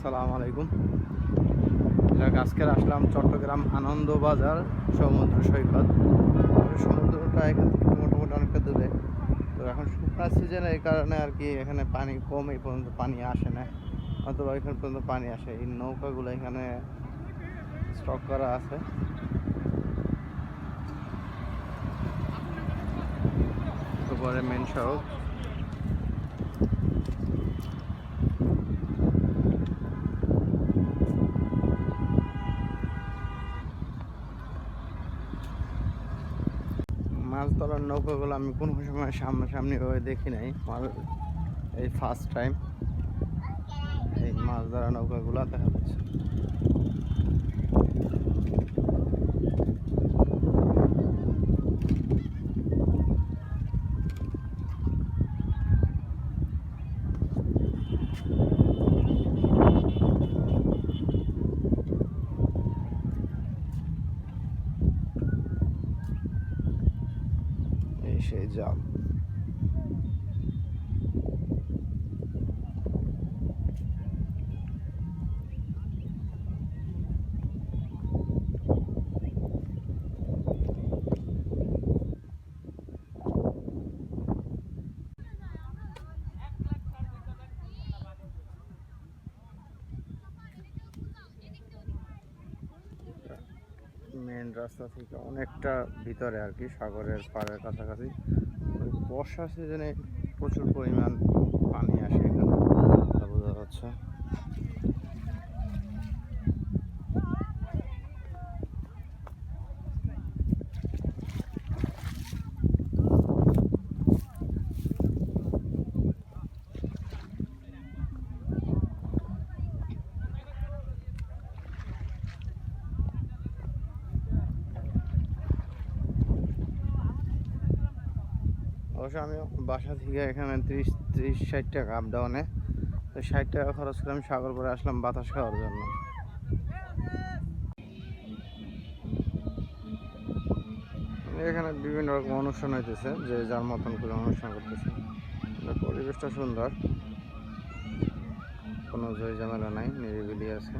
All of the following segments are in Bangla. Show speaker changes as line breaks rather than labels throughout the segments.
আসসালামু আলাইকুম। যাক আজকের আসলাম চট্টগ্রাম আনন্দবাজার সমুদ্র সৈকত। সমুদ্রটা এখান থেকে মোটামুটি অনেকটা দূরে। তো এখন শুকনা সিজন এই কারণে আর কি এখানে পানি কম, এই পর্যন্ত পানি আসে না। অথবা এখান পর্যন্ত পানি আসে। এই নৌকাগুলো এখানে স্টক করা আছে। তারপরে মেন সড়ক। মাছ ধরার নৌকাগুলো আমি কোনো সময় সামনাসামনি ভাবে দেখি নাই। এই ফার্স্ট টাইম এই মাছ ধরা নৌকাগুলো দেখা যাচ্ছে। এই মেন রাস্তা থেকে অনেকটা ভিতরে আর কি, সাগরের পাড়ের কাছাকাছি। ওই বর্ষা সিজনে প্রচুর পরিমাণ পানি আসে এখানে। বোঝা যাচ্ছে। অবশ্য আমি বাসা থেকে এখানে ত্রিশ ত্রিশ, ষাট টাকা আপ ডাউনে তো ষাট টাকা খরচ করে আমি সাগর করে আসলাম বাতাস খাওয়ার জন্য। এখানে বিভিন্ন রকম অনুষ্ঠান হইতেছে, যে যার মতন করে অনুষ্ঠান করতেছে। পরিবেশটা সুন্দর। কোনো জয় ঝামেলা নাই, নিরিবিলি আছে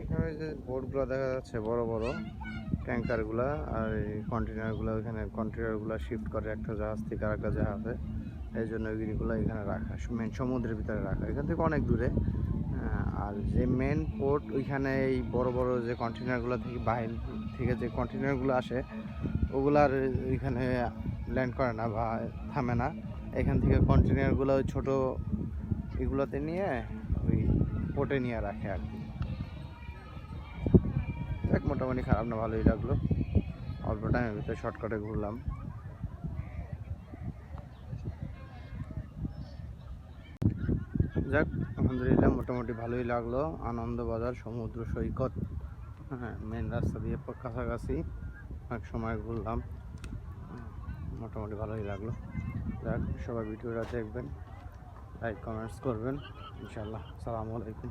এখানে যে বোর্ডগুলো দেখা যাচ্ছে, বড় বড় ট্যাঙ্কারগুলা আর এই কন্টেনারগুলো ওইখানে কন্টেনারগুলো শিফট করে একটা জাহাজ থেকে আর একটা জাহাজে। এই জন্য ওইগুলো এখানে রাখা মেন সমুদ্রের ভিতরে রাখা, এখান থেকে অনেক দূরে। আর যে মেন পোর্ট ওইখানে এই বড় বড় যে কন্টেনারগুলো থেকে বাহির থেকে যে কন্টেনারগুলো আসে ওগুলার ওইখানে ল্যান্ড করে না বা থামে না। এখান থেকে কন্টেনারগুলো ছোটো এগুলোতে নিয়ে ওই পোর্টে নিয়ে রাখে আর কি। দেখ, মোটামুটি খারাপ না, ভালোই লাগল। অল্প টাইমের ভিতরে শর্টকাটে ঘুরলাম। যাক, আলহামদুলিল্লাহ, মোটামুটি ভালোই লাগল। আনন্দবাজার, সমুদ্র সৈকত হ্যাঁ মেন রাস্তা দিয়ে কাছাকাছি এক সময় ঘুরলাম। মোটামুটি ভালোই লাগল। যাক, সবাই ভিডিওটা দেখবেন লাইক কমেন্টস করবেন। ইনশাল্লাহ সালামু আলাইকুম।